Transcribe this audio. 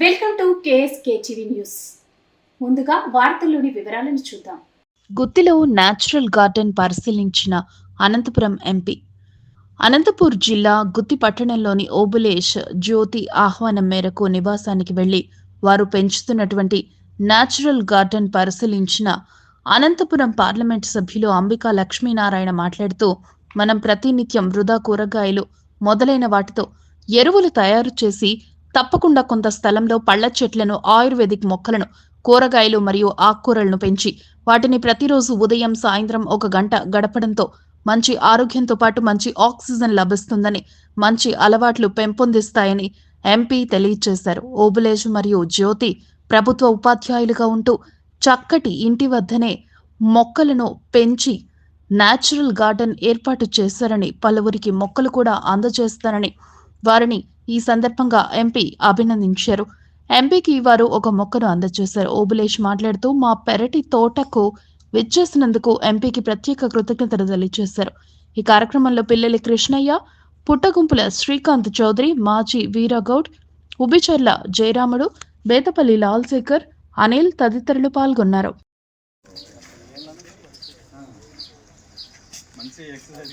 Welcome to KSK TV news. ముందుగా వార్తల్లోని వివరాలను చూద్దాం. గుత్తిలో న్యాచురల్ గార్డెన్ పరిశీలించిన అనంతపురం ఎంపీ. అనంతపూర్ జిల్లా గుత్తి పట్టణంలోని ఓబులేష్ జ్యోతి ఆహ్వానం మేరకు నివాసానికి వెళ్ళి వారు పెంచుతున్నటువంటి న్యాచురల్ గార్డెన్ పరిశీలించిన అనంతపురం పార్లమెంట్ సభ్యులు అంబికా లక్ష్మీనారాయణ మాట్లాడుతూ మనం ప్రతినిత్యం వృధా కూరగాయలు మొదలైన వాటితో ఎరువులు తయారు చేసి తప్పకుండా కొంత స్థలంలో పళ్ళ చెట్లను ఆయుర్వేదిక్ మొక్కలను కూరగాయలు మరియు ఆకుకూరలను పెంచి వాటిని ప్రతిరోజు ఉదయం సాయంత్రం ఒక గంట గడపడంతో మంచి ఆరోగ్యంతో పాటు మంచి ఆక్సిజన్ లభిస్తుందని మంచి అలవాట్లు పెంపొందిస్తాయని ఎంపీ తెలియజేశారు ఓబులేష్ మరియు జ్యోతి ప్రభుత్వ ఉపాధ్యాయులుగా ఉంటూ చక్కటి ఇంటి వద్దనే మొక్కలను పెంచి న్యాచురల్ గార్డెన్ ఏర్పాటు చేశారని పలువురికి మొక్కలు కూడా అందజేస్తారని వారిని ఈ సందర్భంగా ఎంపీ అభినందించారు. ఎంపీకి వారు ఒక మొక్కను అందజేశారు. ఓబులేష్ మాట్లాడుతూ మా పెరటి తోటకు విచ్చేసినందుకు ఎంపీకి ప్రత్యేక కృతజ్ఞతలు తెలియజేశారు. ఈ కార్యక్రమంలో పిల్లలి కృష్ణయ్య పుట్టగుంపుల శ్రీకాంత్ చౌదరి మాజీ వీరగౌడ్ ఉబిచర్ల జయరాముడు బేతపల్లి లాల్శేఖర్ అనిల్ తదితరులు పాల్గొన్నారు. మంచి ఎక్సర్సైజ్